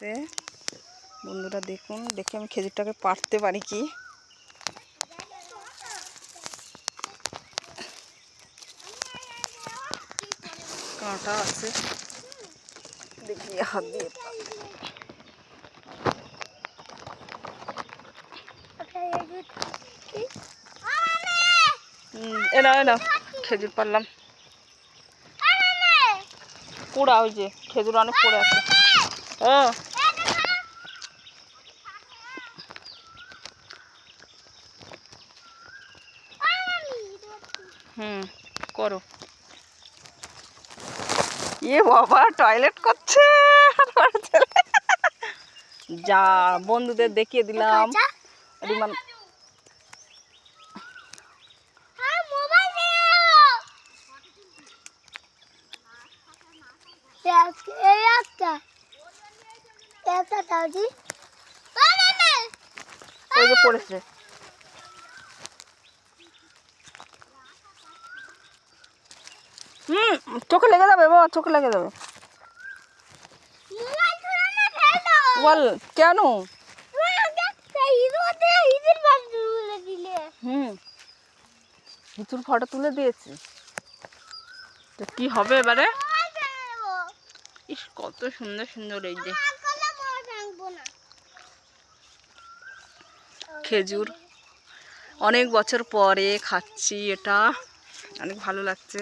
হয়েছে বন্ধুরা দেখুন, দেখি আমি খেজুরটাকে পারতে পারি কি? কাঁটা আছে। দেখি, হাত দিয়ে। খেজুর পারলাম পোড়া ওই যে, খেজুর অনেক পড়ে আছে। ও হুম করো। ইয়ে বাবা টয়লেট করছে। যা বন্ধুদের দেখিয়ে দিলাম। রিমান একটা দাদি ওই যে পড়েছে। হুম চোখে লেগে যাবে বাবা চোখে লেগে যাবে। বল কেন? হুম ভিতুর ফটো তুলে দিয়েছি। তো কি হবে এবারে? ইস কত সুন্দর সুন্দর এই যে। খেজুর। অনেক বছর পরে খাচ্ছি এটা। অনেক ভালো লাগছে।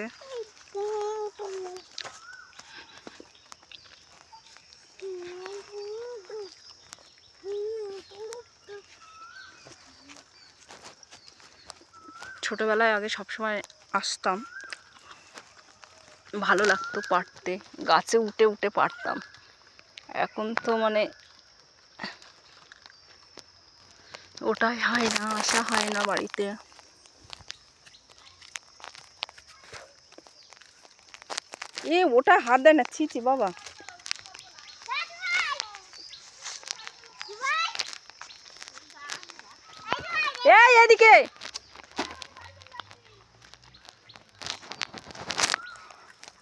ছোটোবেলায় আগে সবসময় আসতাম। ভালো লাগতো পারতে, গাছে উঠে উঠে পারতাম। এখন তো মানে ওটাই হয় না, আসা হয় না বাড়িতে। এ, ওটা হাত দেয় না, ছি ছি, বাবা। এই এদিকে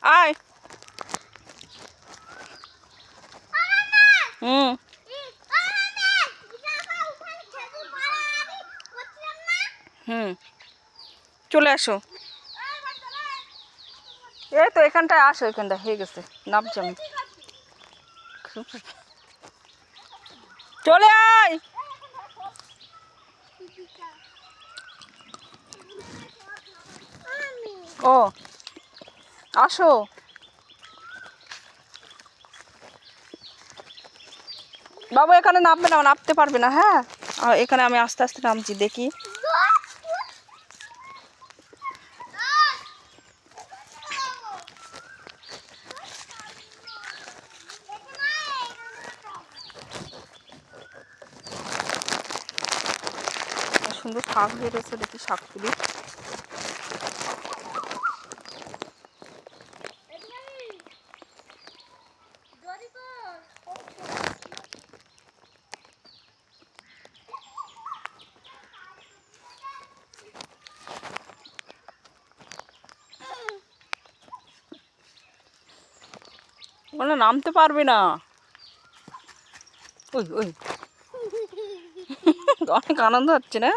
আয়। হুম। হুম। চলে আসো। এই তো এখানটায় আসো এখানটায় হয়ে গেছে। নামছি আমি চলে আয়। ও। আসো। বাবু, এখানে নামবে না, নামতে পারবে না হ্যাঁ? এখানে আমি আস্তে আস্তে নামছি, দেখি। সুন্দর শাক বেরোচ্ছে দেখি শাক তুলি ওখানে নামতে পারবে না ওই ওই অনেক আনন্দ হচ্ছে না